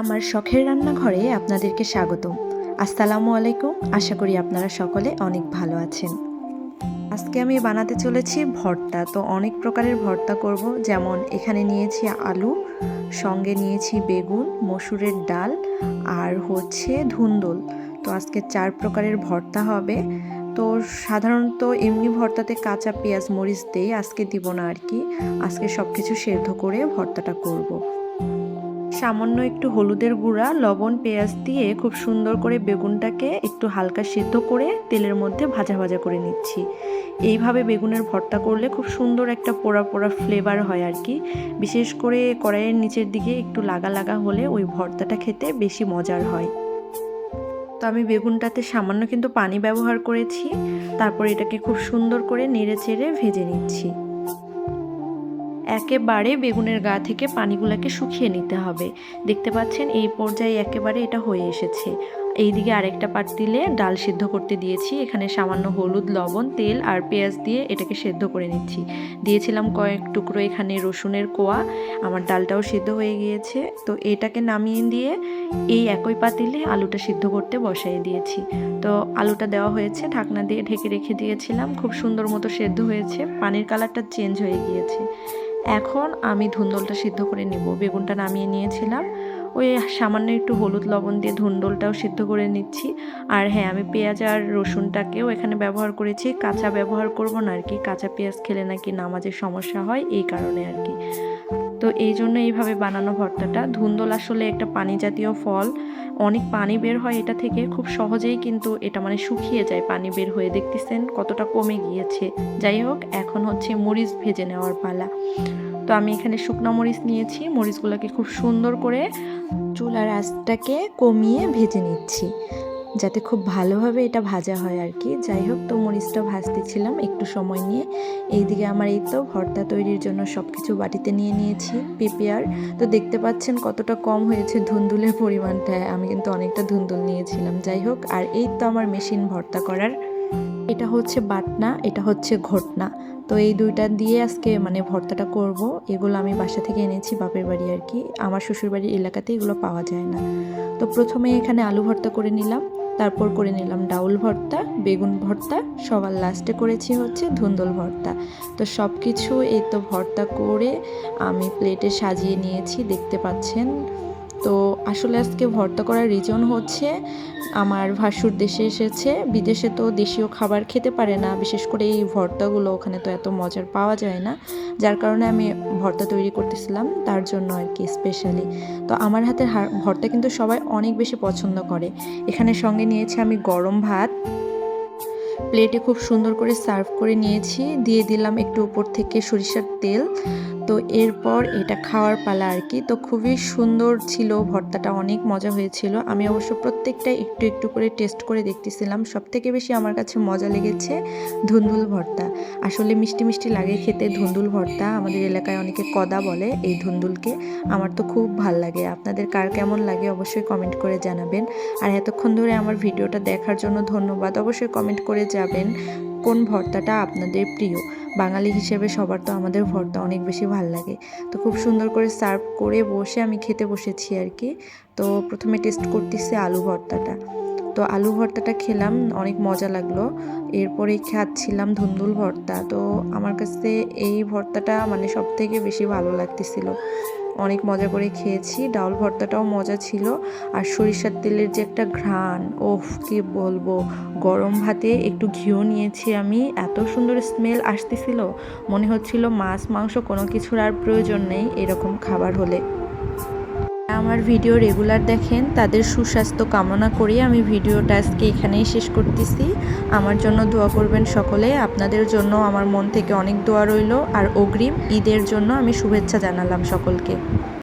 আমার শখের রান্নাঘরে আপনাদেরকে স্বাগতম। আসসালামু আলাইকুম। আশা করি আপনারা সকলে অনেক ভালো আছেন। আজকে আমি বানাতে চলেছি ভর্তা। তো অনেক প্রকারের ভর্তা করব। যেমন এখানে নিয়েছি আলু, সঙ্গে নিয়েছি বেগুন, মসুরের ডাল আর হচ্ছে ধুন্দল। তো আজকে চার প্রকারের ভর্তা হবে। তো সাধারণত এমনি ভর্তাতে কাঁচা পেঁয়াজ, মরিচ দেই আজকে দিব না আর কি। আজকে সব কিছু সেদ্ধ করে ভর্তাটা করব। সামান্য একটু হলুদের গুঁড়া, লবণ, পেঁয়াজ দিয়ে খুব সুন্দর করে বেগুনটাকে একটু হালকা সিদ্ধ করে তেলের মধ্যে ভাজা ভাজা করে নিচ্ছি। এইভাবে বেগুনের ভর্তা করলে খুব সুন্দর একটা পোড়া পোড়া ফ্লেভার হয় আর কি। বিশেষ করে কড়াইয়ের নিচের দিকে একটু লাগা লাগা হলে ওই ভর্তাটা খেতে বেশি মজার হয়। তো আমি বেগুনটাতে সামান্য কিন্তু পানি ব্যবহার করেছি। তারপর এটাকে খুব সুন্দর করে নেড়ে চেড়ে ভেজে নিচ্ছি। একেবারে বেগুনের গা থেকে পানিগুলোকে শুকিয়ে নিতে হবে। দেখতে পাচ্ছেন, এই পর্যায়ে একেবারে এটা হয়ে এসেছে। এইদিকে আরেকটা পাট দিলে ডাল সিদ্ধ করতে দিয়েছি। এখানে সামান্য হলুদ, লবণ, তেল আর পেঁয়াজ দিয়ে এটাকে সেদ্ধ করে নিচ্ছি। দিয়েছিলাম কয়েক টুকরো এখানে রসুনের কোয়া। আমার ডালটাও সিদ্ধ হয়ে গিয়েছে। তো এটাকে নামিয়ে দিয়ে এই একই পাতিলে আলুটা সিদ্ধ করতে বসাই দিয়েছি। তো আলুটা দেওয়া হয়েছে, ঢাকনা দিয়ে ঢেকে রেখে দিয়েছিলাম। খুব সুন্দর মতো সেদ্ধ হয়েছে, পানির কালারটা চেঞ্জ হয়ে গিয়েছে। এখন আমি ধুন্দলটা সিদ্ধ করে নেব। বেগুনটা নামিয়ে নিয়েছিলাম। ওই সামান্য একটু হলুদ লবণ দিয়ে ধুন্দলটাও সিদ্ধ করে নিচ্ছি। আর হ্যাঁ আমি পেঁয়াজ আর রসুনটাকেও এখানে ব্যবহার করেছি। কাঁচা ব্যবহার করব না আর কি, কাঁচা পেঁয়াজ খেলে নাকি নামাজের সমস্যা হয়, এই কারণে আর কি। তো এই জন্য এইভাবে বানানো ভর্তাটা। ধুন্দল আসলে একটা পানি জাতীয় ফল। অনেক পানি বের হয় এটা থেকে, খুব সহজেই কিন্তু এটা মানে শুকিয়ে যায় পানি বের হয়ে। দেখতেছেন কতটা কমে গিয়েছে। যাই হোক, এখন হচ্ছে মরিচ ভেজে নেওয়ার পালা। তো আমি এখানে শুকনো মরিচ নিয়েছি। মরিচগুলোকে খুব সুন্দর করে চুলার আঁচটাকে কমিয়ে ভেজে নিচ্ছি, যাতে খুব ভালোভাবে এটা ভাজা হয় আর কি। যাই হোক, তো মরিচটা ভাজতেছিলাম একটু সময় নিয়ে। এইদিকে আমার এই তো ভর্তা তৈরির জন্য সব কিছু বাটিতে নিয়ে নিয়েছি পেঁপিয়ার তো দেখতে পাচ্ছেন কতটা কম হয়েছে ধুন্দুলের পরিমাণটা, আমি কিন্তু অনেকটা ধুন্দুল নিয়েছিলাম। যাই হোক, আর এই তো আমার মেশিন ভর্তা করার। এটা হচ্ছে বাটনা, এটা হচ্ছে ঘটনা। তো এই দুইটা দিয়ে আজকে মানে ভর্তাটা করব। এগুলো আমি বাসা থেকে এনেছি, বাপের বাড়ি আর কি। আমার শ্বশুরবাড়ির এলাকাতে এগুলো পাওয়া যায় না। তো প্রথমে এখানে আলু ভর্তা করে নিলাম, তারপর করে নিলাম ডাউল ভর্তা, বেগুন ভর্তা, সবার লাস্টে করেছি হচ্ছে ধুন্দল ভর্তা। তো সব কিছু এই তো ভর্তা করে আমি প্লেটে সাজিয়ে নিয়েছি, দেখতে পাচ্ছেন। তো আসলে আজকে ভর্তা করার রিজন হচ্ছে, আমার ভাসুর দেশে এসেছে, বিদেশে তো দেশীয় খাবার খেতে পারে না, বিশেষ করে এই ভর্তাগুলো ওখানে তো এত মজার পাওয়া যায় না, যার কারণে আমি ভর্তা তৈরি করতেছিলাম, তার জন্য আর কি স্পেশালি তো আমার হাতের ভর্তা কিন্তু সবাই অনেক বেশি পছন্দ করে। এখানে সঙ্গে নিয়েছি আমি গরম ভাত প্লেটে খুব সুন্দর করে সার্ভ করে নিয়েছি, দিয়ে দিলাম একটু উপর থেকে সরিষার তেল। তো এরপর এটা খাওয়ার পালা আর কি। তো খুবই সুন্দর ছিল ভর্তাটা, অনেক মজা হয়েছিল। আমি অবশ্য প্রত্যেকটা একটু একটু করে টেস্ট করে দেখতেছিলাম। সব থেকে বেশি আমার কাছে মজা লেগেছে ধুন্দুল ভর্তা। আসলে মিষ্টি মিষ্টি লাগে খেতে ধুন্দুল ভর্তা। আমাদের এলাকায় অনেকে কদা বলে এই ধুন্দুলকে। আমার তো খুব ভালো লাগে। আপনাদের কার কেমন লাগে অবশ্যই কমেন্ট করে জানাবেন। আর এতক্ষণ ধরে আমার ভিডিওটা দেখার জন্য ধন্যবাদ। অবশ্যই কমেন্ট করে যাবেন। কোন ভর্তাটা আপনাদের প্রিয়? বাঙালি হিসেবে সবার তো আমাদের ভর্তা অনেক বেশি ভালো লাগে। তো খুব সুন্দর করে সার্ভ করে বসে আমি খেতে বসেছি আর কি। তো প্রথমে টেস্ট করতেছি আলু ভর্তাটা। তো আলু ভর্তাটা খেলাম, অনেক মজা লাগল। এরপরে খাচ্ছিলাম ধুন্দুল ভর্তা। তো আমার কাছে এই ভর্তাটা মানে সব থেকে বেশি ভালো লাগতেছিল। অনেক মজা করে খেয়েছি। ডাউল ভর্তাটাও মজা ছিল। আর সরিষার তেলের যে একটা ঘ্রাণ, ওফ, কি বলব। গরম ভাতে একটু ঘিও নিয়েছি আমি। এত সুন্দর স্মেল আসতেছিল। মনে হচ্ছিল মাছ, মাংস কোনো কিছুর আর প্রয়োজন নেই এরকম খাবার হলে। আমার ভিডিও রেগুলার দেখেন, তাদের সুস্বাস্থ্য কামনা করি। আমি ভিডিওটা আজকে এখানেই শেষ করতেছি। আমার জন্য দোয়া করবেন সকলে। আপনাদের জন্য আমার মন থেকে অনেক দোয়া রইল। আর অগ্রিম ঈদের জন্য আমি শুভেচ্ছা জানালাম সকলকে।